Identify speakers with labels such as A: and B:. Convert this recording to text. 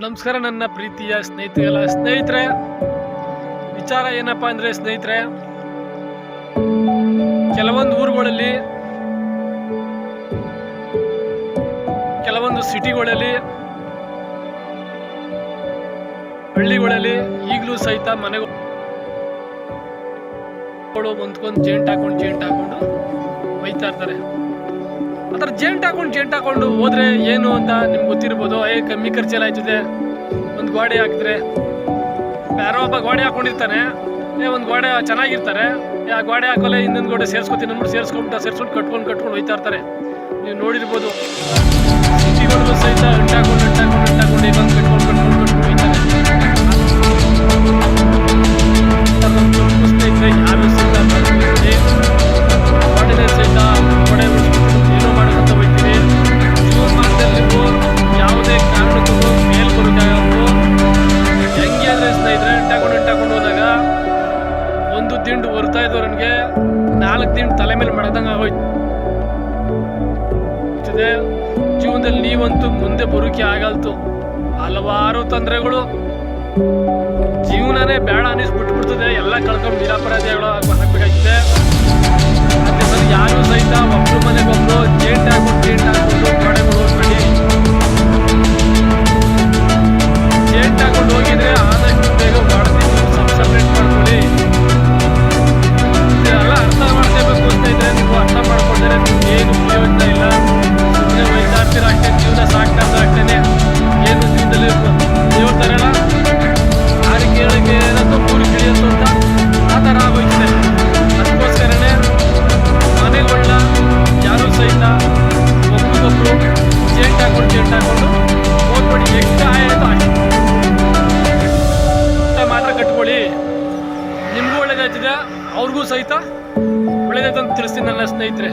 A: ನಮಸ್ಕಾರ ನನ್ನ ಪ್ರೀತಿಯ ಸ್ನೇಹಿತರೆಲ್ಲ ಸ್ನೇಹಿತರೆ. ವಿಚಾರ ಏನಪ್ಪಾ ಅಂದ್ರೆ ಸ್ನೇಹಿತರೆ, ಕೆಲವೊಂದು ಊರುಗಳಲ್ಲಿ, ಕೆಲವೊಂದು ಸಿಟಿಗಳಲ್ಲಿ, ಹಳ್ಳಿಗಳಲ್ಲಿ ಈಗಲೂ ಸಹಿತ ಮನೆಗಳು ಹೊಂದ್ಕೊಂಡು ಜೇಂಟ್ ಹಾಕೊಂಡು ಜೇಂಟ್ ಹಾಕೊಂಡು ಒಯ್ತಾ ಇರ್ತಾರೆ. ಆ ಥರ ಜೇಂಟ್ ಹಾಕೊಂಡು ಜೇಂಟ್ ಹಾಕೊಂಡು ಹೋದ್ರೆ ಏನು ಅಂತ ನಿಮ್ಗೆ ಗೊತ್ತಿರ್ಬೋದು. ಏ, ಕಮ್ಮಿ ಖರ್ಚೆಲ್ಲ ಆಯ್ತದೆ. ಒಂದು ಗೋಡೆ ಹಾಕಿದ್ರೆ. ಯಾರೋ ಒಬ್ಬ ಗೋಡೆ ಹಾಕೊಂಡಿರ್ತಾನೆ. ಏ, ಒಂದು ಗೋಡೆ ಚೆನ್ನಾಗಿರ್ತಾರೆ. ಆ ಗೋಡೆ ಹಾಕೋಲ್ಲ ಇನ್ನೊಂದು ಗೋಡೆ ಸೇರಿಸ್ಕೊತೀನಿ ಅಂದ್ಬಿಟ್ಟು ಸೇರಿಸ್ಕೊಂಬಿಟ್ಟು ಸೇರಿಸ್ಕೊಂಡು ಕಟ್ಕೊಂಡು ಕಟ್ಕೊಂಡು ಹೋಯ್ತಾ ಇರ್ತಾರೆ. ನೀವು ನೋಡಿರ್ಬೋದು. ಸಹಿತ ಅಂಟಾಕೊಂಡು ಅಂಟಾಕೊಂಡು ಹೊರ್ತಾ ನಾಲ್ಕು ದಿನ ತಲೆ ಮೇಲೆ ಮಾಡ್ದಂಗೆ ಆಗೋಯ್ತು. ಜೀವನದಲ್ಲಿ ನೀವಂತೂ ಮುಂದೆ ಬರೋಕೆ ಆಗಲ್ತು. ಹಲವಾರು ತೊಂದರೆಗಳು. ಜೀವನನೇ ಬೇಡ ಅನ್ನಿಸ್ಬಿಟ್ಬಿಡ್ತದೆ. ಎಲ್ಲ ಕಳ್ಕೊಂಡು ನಿರಪರಾಧಿಗಳು ಅವ್ರಿಗೂ ಸಹಿತ ಒಳ್ಳೆಯದಂತ ತಿಳಿಸ್ತೀನಿ ನನ್ನ ಸ್ನೇಹಿತರೆ.